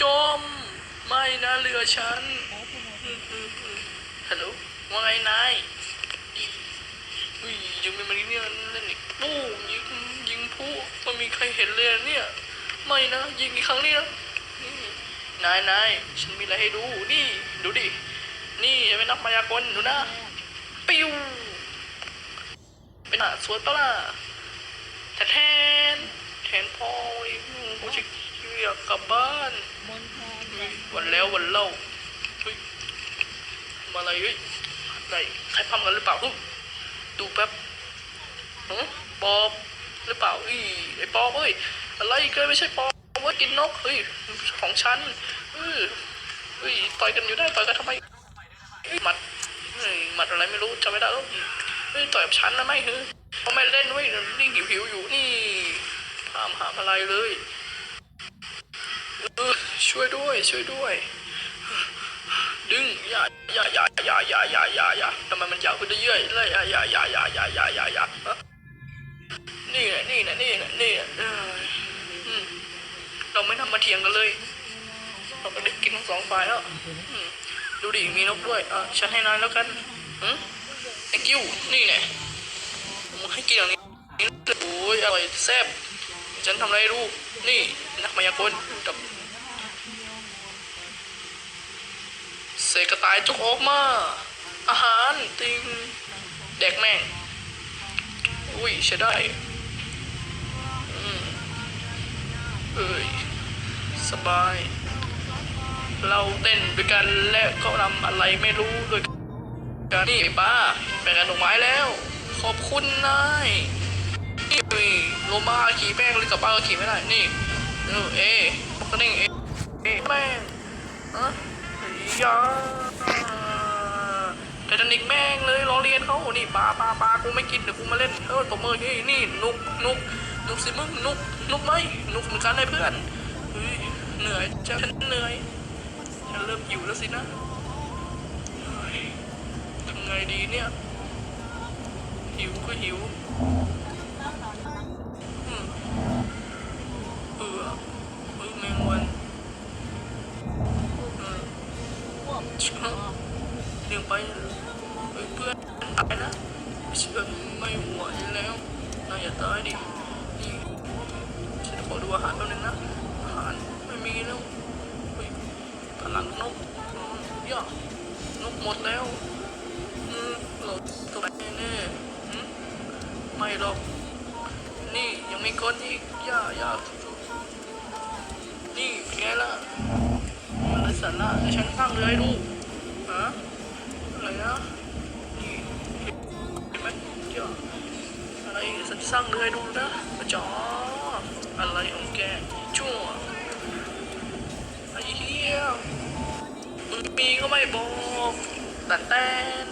จม ไม่นะเรือฉันฮัลโหลว่าไงนายอุ้ยยังมีมันเนี่ยเล่นอีกปู้มยิงยิงผู้มันมีใครเห็นเลยเนี่ย ไม่นะ ยิงอีกครั้งนี้นะนายนายฉันมีอะไรให้ดู นี่ ดูดิ นี่จะเป็นนักมายากลดูนะ ปิ้วเป็นอะสวยปะล่ะแต่แทนแทนพออีกกูจะ อยากกลับบ้านมนแทนเฮ้ยวันแล้ววันเล่าเฮ้ยมาอะไรเฮ้ยอะไรใครพัมกันหรือเปล่าฮึดูแป๊บฮะปอบหรือเปล่าอีไอ้ปอบเอ้ยอะไรเกินไม่ใช่ปอบเว่ากินนกเฮ้ยของฉันเออเฮ้ยต่อยกันอยู่ได้ต่อยกันทำไมเฮ้ยหมัดเฮ้ยหมัดอะไรไม่รู้จำไม่ได้แล้วเฮ้ยต่อยกับฉันนะไม่เฮ้ยเขาไม่เล่นเว้ยนี่หิวหิวๆอยู่นี่ถามหาอะไรเลยเออ ช่วยด้วย ช่วยด้วย ดึงอย่าอย่าอย่าอย่าอย่าอย่าอย่าอย่าทำไมมันยาวขึ้นเรื่อยๆเลยอย่าอย่าอย่าอย่าอย่าอย่าอย่าอย่านี่แหละนี่แหละนี่แหละนี่แหละเอออืมเราไม่ทำมาเถียงกันเลยเราก็ได้กินทั้งสองฝ่ายแล้วดูดิมีนกด้วยอะฉันให้นายแล้วกันอืม thank you นี่แหละมึงให้กินอย่างนี้โอ้ยอร่อยแซ่บฉันทำอะไรให้นี่นักมายากลกับ เสกกระต่ายจุกออกมา อาหารติงแดกแม่ง อุ้ยใช้ได้อืมเอ้ยสบาย เราเต้นด้วยกันและก็นำอะไรไม่รู้ด้วยกันนี่ป้าแบ่งกันดอกไม้แล้ว ขอบคุณนายนี่โลมาขี่แม่งเลยกับป้าก็ขี่ไม่ได้ นี่เออเอ๊ะมันก็นิ่งเอ๊ะแม่งฮะ ยาไททานิกแม่งเลยล้อเลียนเขานี่ปลาปลาปลากูไม่กินเดี๋ยวกูมาเล่นเออตบมือนี่นี่นุกนุกนุกสิมึงนุกนุกไหมนุกเหมือนกันเลยเพื่อนเฮ้ยเหนื่อยฉันเหนื่อยฉันเริ่มหิวแล้วสินะทำไงดีเนี่ยหิวก็หิว อืมเบื่อเบื่อแมงวันอืม พวก ชอบเลี้ยงไปเฮ้ยเพื่อนตายนะฉันไม่ไหวแล้วนายอย่าตายดินี่ฉันขอดูอาหารแป๊บนึงนะอาหารไม่มีแล้วเฮ้ยพลังนกย่านกหมดแล้วอืมเราตัวไหนแน่ไม่หรอกนี่ยังมีคนอีกย่าย่านี่เป็นไงล่ะ สาระให้ฉันสร้างเรือให้ดูฮะอะไรนะนี่เห็นไหมเดี๋ยวอะไรฉันสร้างเลยดูนะมาจ๋ออะไรของแกชั่วไอ้เหี้ยมึงมีก็ไม่บอกแต่แตน